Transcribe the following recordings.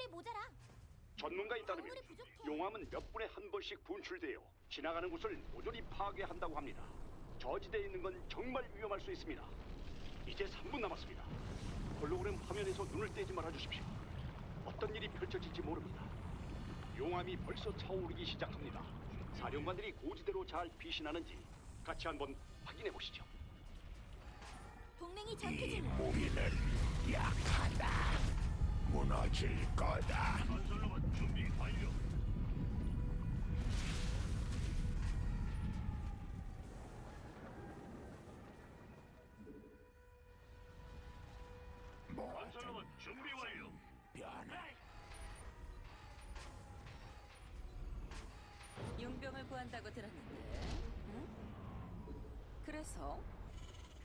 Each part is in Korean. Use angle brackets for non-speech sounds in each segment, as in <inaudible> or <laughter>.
광물이 모자라. 전문가에 따르면 광물이 부족해. 용암은 몇 분에 한 번씩 분출되어 지나가는 곳을 모조리 파괴한다고 합니다. 저지대에 있는 건 정말 위험할 수 있습니다. 이제 3분 남았습니다. 홀로그램 화면에서 눈을 떼지 말아 주십시오. 어떤 일이 펼쳐질지 모릅니다. 용암이 벌써 차오르기 시작합니다. 사령관들이 고지대로 잘 피신하는지 같이 한번 확인해 보시죠. 동맹이 전투 이 중. 무기는 약하다. 무너질 거다. 건설로봇 준비 완료. 건설로봇 준비 완료. 변화. 용병을 구한다고 들었는데. 응? 그래서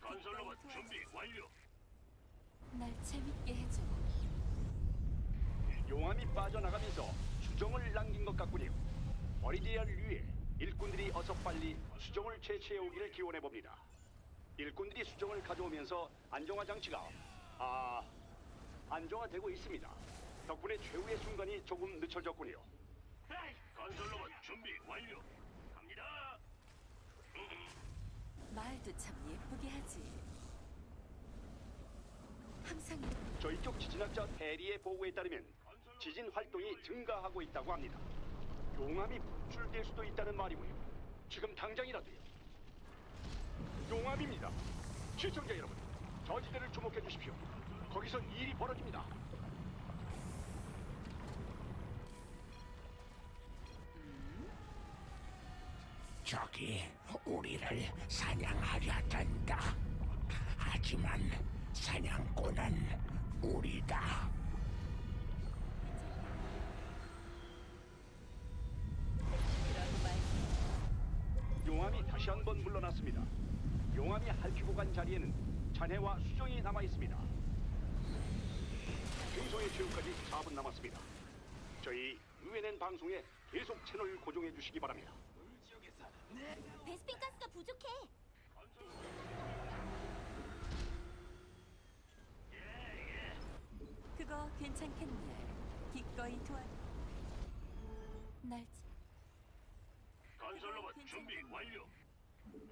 건설로봇 준비 완료. 날 재밌게 해줘. 용암이 빠져나가면서 수정을 남긴 것 같군요. 버리디아를 위해 일꾼들이 어서 빨리 수정을 채취해 오기를 기원해 봅니다. 일꾼들이 수정을 가져오면서 안정화 장치가 아 안정화되고 있습니다. 덕분에 최후의 순간이 조금 늦춰졌군요. 건설로봇 준비 완료. 갑니다. 말도 참 예쁘게 하지. 항상 저희 쪽 지진학자 페리의 보고에 따르면 지진 활동이 증가하고 있다고 합니다. 용암이 분출될 수도 있다는 말이고요. 지금 당장이라도요. 용암입니다. 시청자 여러분, 저지대를 주목해 주십시오. 거기서 일이 벌어집니다. 적이 우리를 사냥하려 든다. 하지만 사냥꾼은 우리다. 물러났습니다. 용암이 핥히고 간 자리에는 잔해와 수정이 남아 있습니다. 생소의 최후까지 4분 남았습니다. 저희 UNN 방송에 계속 채널 고정해 주시기 바랍니다. 베스핀 가스가 부족해. 그거 괜찮겠네. 기꺼이 도와. 날 참- 건설 로봇 준비 완료.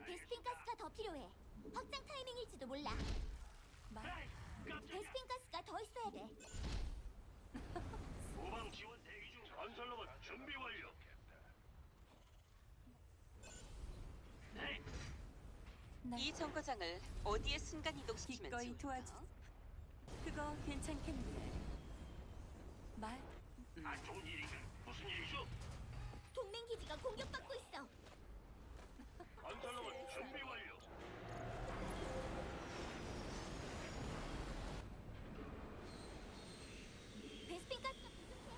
베스핀 가스가 더 필요해. 확장 타이밍일지도 몰라. 말. 베스핀 가스가 더 있어야 돼. 후방 지원 대기 중. 건설로봇 준비 완료. 네. 날이 정거장을 어디에 순간 이동시키면 기꺼이 좋을까? 도와주. 그거 괜찮겠네. 말. 아 좋은 일인가? 무슨 일이죠? 동맹 기지가 공격받고 있어. 건설로봇 준비 완료. 베스핀 가스가 부족해.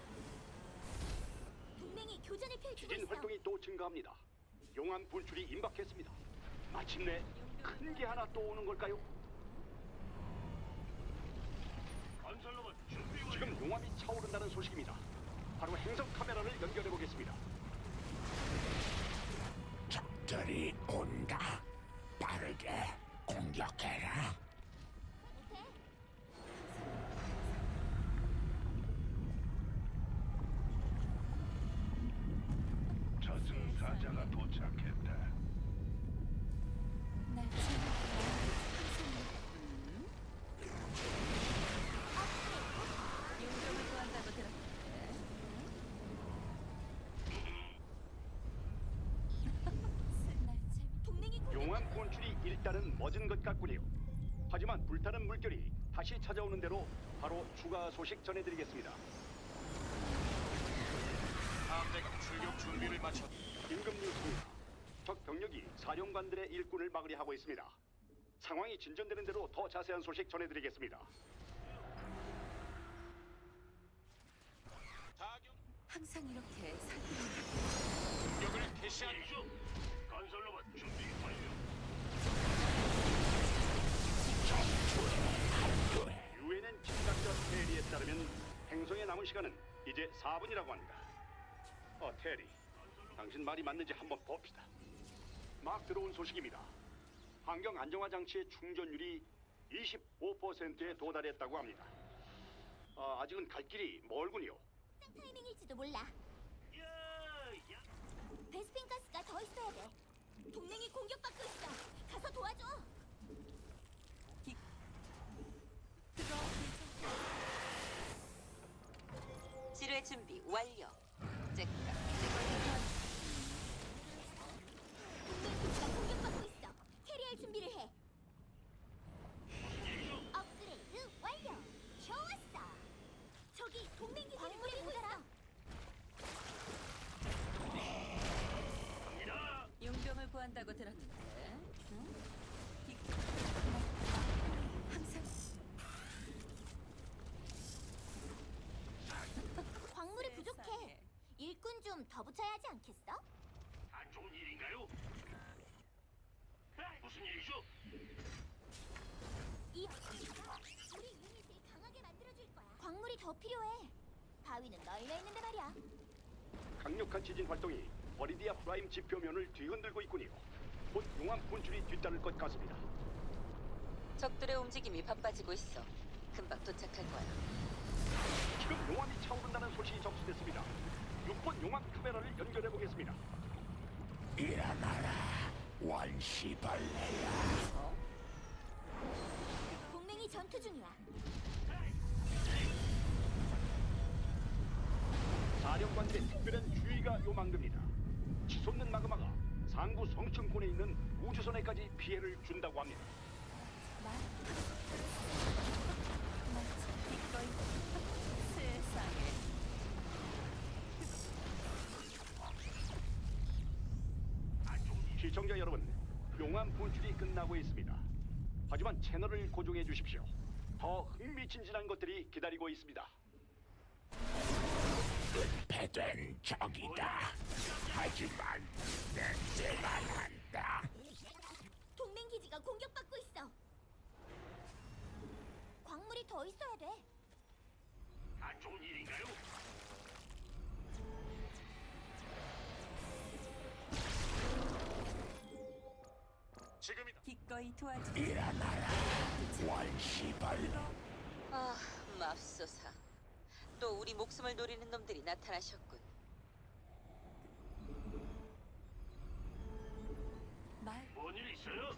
동맹이 교전을 펼치고 지진. 활동이 또 증가합니다. 용암 분출이 임박했습니다. 마침내 큰 게 하나 또 오는 걸까요? 건설로봇 준비 완료. 지금 용암이 차오른다는 소식입니다. 바로 행성 카메라를 연결해 보겠습니다. 적들이 온다. 빠르게 공격해라. 일단은 멎은 것 같군요. 하지만 불타는 물결이 다시 찾아오는 대로 바로 추가 소식 전해드리겠습니다. 함대가 출격 준비를 마쳤. 긴급 뉴스입니다. 적 병력이 사령관들의 일꾼을 마무리하고 있습니다. 상황이 진전되는 대로 더 자세한 소식 전해드리겠습니다. 항상 이렇게 살피는 공격을 개시한 중. 방송에 남은 시간은 이제 4분이라고 합니다. 어, 테리. 당신 말이 맞는지 한번 봅시다. 막 들어온 소식입니다. 환경 안정화 장치의 충전율이 25%에 도달했다고 합니다. 아, 아직은 갈 길이 멀군요. 확장 타이밍일지도 몰라. 야, 야. 베스핀 가스가 더 있어야 돼. 동맹이 공격받고 있어. 가서 도와줘. 괜 지뢰 준비 완료. 잭가. 동맹 기지가 공격받고 있어. 캐리할 준비를 해. 업그레이드 완료. 좋았어. 저기 동맹 기지를 노리고 있어. 갑니다. 용병을 구한다고 들었는데. 응? 기... 항상 광물이 부족해. 세상에. 일꾼 좀 더 붙여야 하지 않겠어? 안 좋은 일인가요? 에이, 무슨 일이죠? 이 업그레이드가 우리 유닛을 강하게 만들어줄 거야. 광물이 더 필요해. 바위는 널려 있는데 말이야. 강력한 지진 활동이 버리디아 프라임 지표면을 뒤흔들고 있군요. 곧 용암 분출이 뒤따를 것 같습니다. 적들의 움직임이 바빠지고 있어. 금방 도착할 거야. 지금 용암이 차오른다는 소식이 접수됐습니다. 6번 용암 카메라를 연결해 보겠습니다. 일어나라 원시벌레야 동맹이 전투 중이야. 사령관들의 특별한 주의가 요망됩니다. 치솟는 마그마가 상부 성층권에 있는 우주선에까지 피해를 준다고 합니다. 세상에. 시청자 여러분, 용암 분출이 끝나고 있습니다. 하지만 채널을 고정해 주십시오. 더 흥미진진한 것들이 기다리고 있습니다. 은폐된 적이다 하지만 냄새만 한다 동맹 기지가 공격받고 있어. 광물이 더 있어야 돼. 안 좋은 일인가요? 지금이다. 기꺼이 도와주. 일어나라 원시벌레 아, 맙소사. 또 우리 목숨을 노리는 놈들이 나타나셨군. 말. 뭔일 있어요?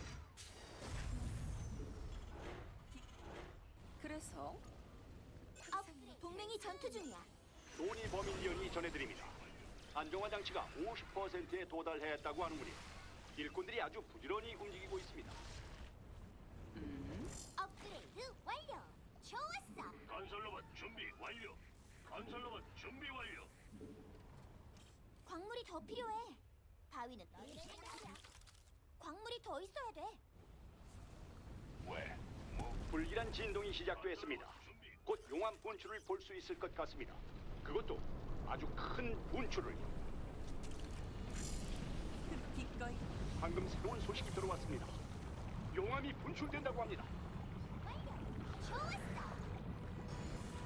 그래서 업그레이드. 동맹이 전투 중이야. 도니 버밀리언이 전해드립니다. 안정화 장치가 50%에 도달했다고 하는군요. 일꾼들이 아주 부지런히 움직이고 있습니다. 업그레이드 완료. 좋았어. 건설로봇 준비 완료. 건설로봇 준비 완료. 광물이 더 필요해. 바위는 있는 거야. 광물이 더 있어야 돼. 왜? 불길한 진동이 시작됐습니다. 곧 용암 분출을 볼 수 있을 것 같습니다. 그것도 아주 큰 분출을. 그 기꺼이 방금 새로운 소식이 들어왔습니다. 용암이 분출된다고 합니다.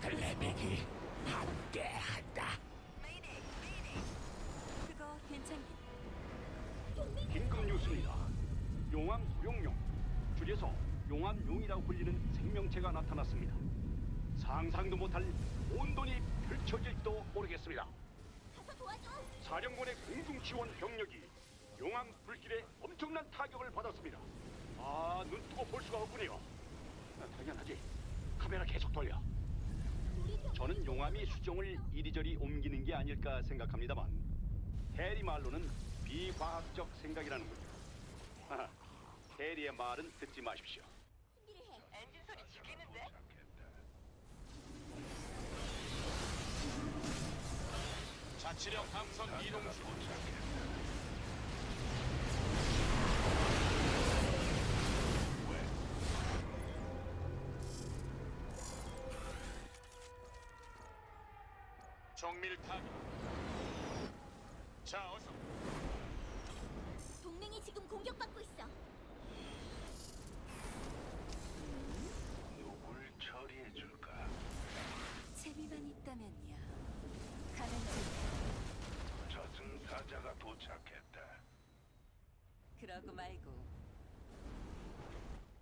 글래빅이 함께한다 그거 괜찮겠. 긴급 뉴스입니다. 용암 소용용, 줄여서 용암용이라고 불리는 생명체가 나타났습니다. 상상도 못할 온돈이 펼쳐질지도 모르겠습니다. 가서 도와줘. 사령관의 공중 지원 병력이 용암 불길에 엄청난 타격을 받았습니다. 아, 눈 뜨고 볼 수가 없군요. 아, 당연하지. 카메라 계속 돌려. 저는 용암이 수정을 이리저리 옮기는 게 아닐까 생각합니다만 해리 말로는 비과학적 생각이라는군요. 하하, 해리의 말은 듣지 마십시오. 준비를 해. 자치령 함선 이동 중. 자, 어서. 동맹이 지금 공격받고 있어. 누굴 처리해 줄까? 재미만 있다면야 가능한 저승사자가 도착했다. 그러고 말고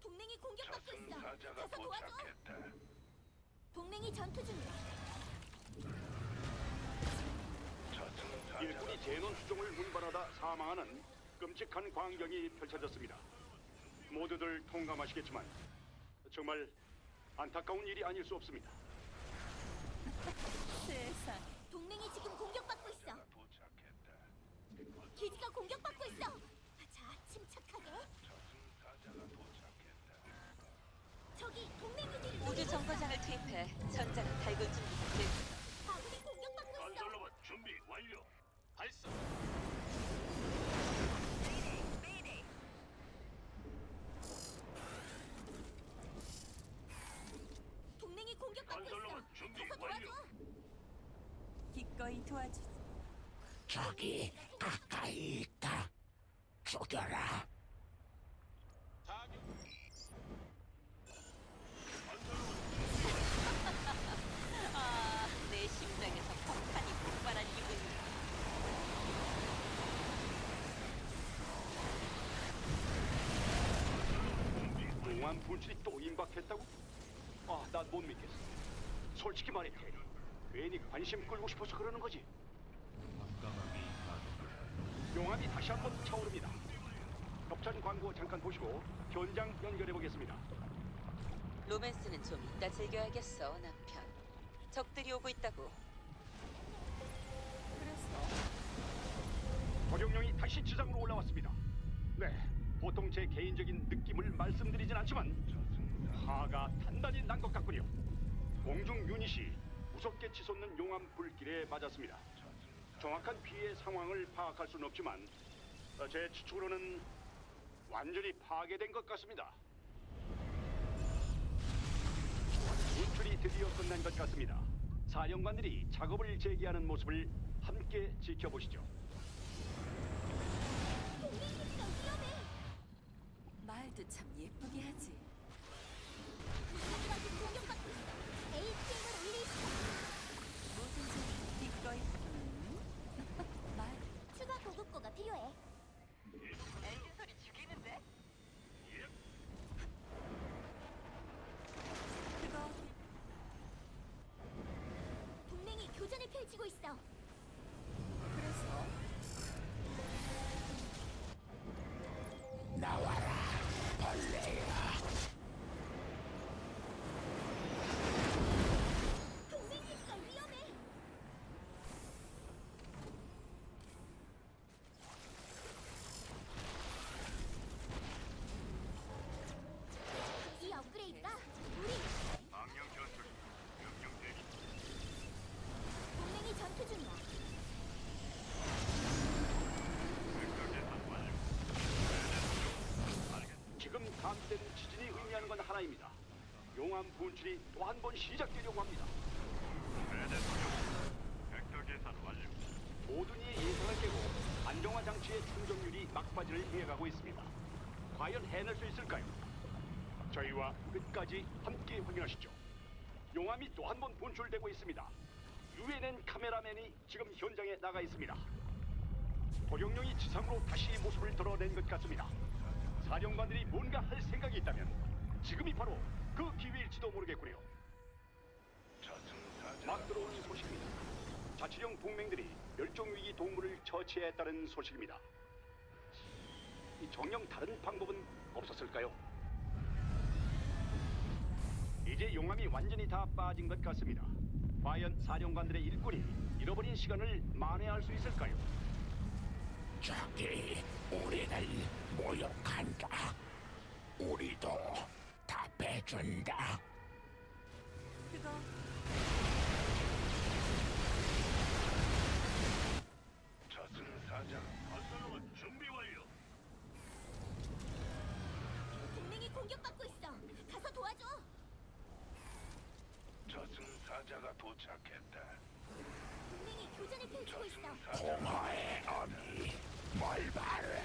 동맹이 공격받고 있어. 가서 도와줘. 도착했다. 동맹이 전투 중이야. 일꾼이 제논 수종을 운반하다 사망하는 끔찍한 광경이 펼쳐졌습니다. 모두들 통감하시겠지만 정말 안타까운 일이 아닐 수 없습니다. <laughs> 세상 동맹이 지금 공격받고 있어. 도착했다. 기지가 공격받고 있어. 자, 침착하게. 저승사자가 도착했다. 저기 동맹 기지를 우주 정거장을 투입해 전장을 달굴 준비가 동맹이 공격받고 있어. 건설로봇 준비 가서. 도와줘. 기꺼이 도와주지. 저기 가까이 있다. 죽여라. 타격. 아, 내 심장에서 폭탄이 폭발한 기분이야. 용암 분출이 또 임박했다고? 아, 난 못 믿겠어. 솔직히 말해, 테리. 괜히 관심 끌고 싶어서 그러는 거지. 용암이 다시 한번 차오릅니다. 협찬 광고 잠깐 보시고 현장 연결해 보겠습니다. 로맨스는 좀 이따 즐겨야겠어, 남편. 적들이 오고 있다고. 도룡령이 다시 지상으로 올라왔습니다. 네, 보통 제 개인적인 느낌을 말씀드리진 않지만 화가 단단히 난 것 같군요. 공중 유닛이 무섭게 치솟는 용암 불길에 맞았습니다. 정확한 피해 상황을 파악할 수는 없지만 어, 제 추측으로는 완전히 파괴된 것 같습니다. 분출이 드디어 끝난 것 같습니다. 사령관들이 작업을 재개하는 모습을 함께 지켜보시죠. 말도 참 예쁘게 하지. 지금 공격받고 있어. APM을 올릴 수. 뭐든지 기꺼이. 음? 말 추가 보급고가 필요해. 건 하나입니다. 용암 분출이 또 한 번 시작되려고 합니다. 벡터 계산 완료. 모든 이의 예상을 깨고 안정화 장치의 충전율이 막바지를 이어가고 있습니다. 과연 해낼 수 있을까요? 저희와 끝까지 함께 확인하시죠. 용암이 또 한 번 분출되고 있습니다. UNN 카메라맨이 지금 현장에 나가 있습니다. 도룡령이 지상으로 다시 모습을 드러낸 것 같습니다. 사령관들이 뭔가 할 생각이 있다면 지금이 바로 그 기회일지도 모르겠군요. 막 들어오는 소식입니다. 자치령 동맹들이 멸종위기 동물을 처치했다는 소식입니다. 이 정령 다른 방법은 없었을까요? 이제 용암이 완전히 다 빠진 것 같습니다. 과연 사령관들의 일꾼이 잃어버린 시간을 만회할 수 있을까요? 저기 우리를 모욕한다. 우리도 답해 준다. 그거 저승사자. 건설로봇 준비 완료. 동맹이 공격받고 있어. 가서 도와줘. 저승사자가 도착했다. 동맹이 교전을 펼치고 있어. 저승사자. 공허의 어미 뭘 바래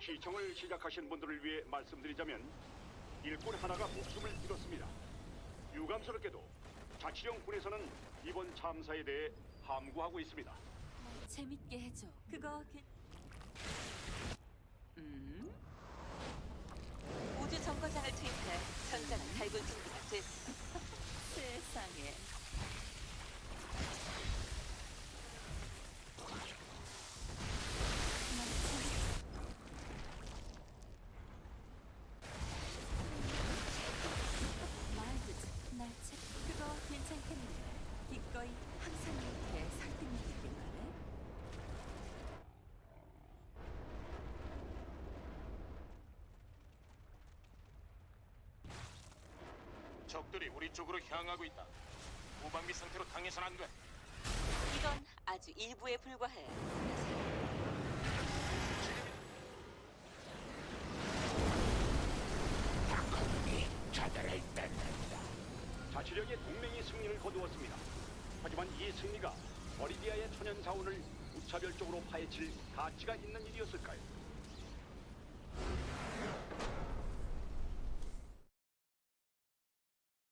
시청을 시작하신 분들을 위해 말씀드리자면 일꾼 하나가 목숨을 잃었습니다. 유감스럽게도 자치령 군에서는 이번 참사에 대해 함구하고 있습니다. 재밌게 해줘. 그거 괜... 음? 우주 정거장을 투입해 전장을 달굴 준비가 됐어. 세상에. 말도 날책 그거 괜찮겠네. 기꺼이 항상 이렇게 설득력 있게 말해. 적들이 우리 쪽으로 향하고 있다. 무방비 상태로 당해선 안 돼. 이건 아주 일부에 불과해. 다크문이 저들을 뜯는다. 자치령의 동맹이 승리를 거두었습니다. 하지만 이 승리가 버리디아의 천연 자원을 무차별적으로 파헤칠 가치가 있는 일이었을까요?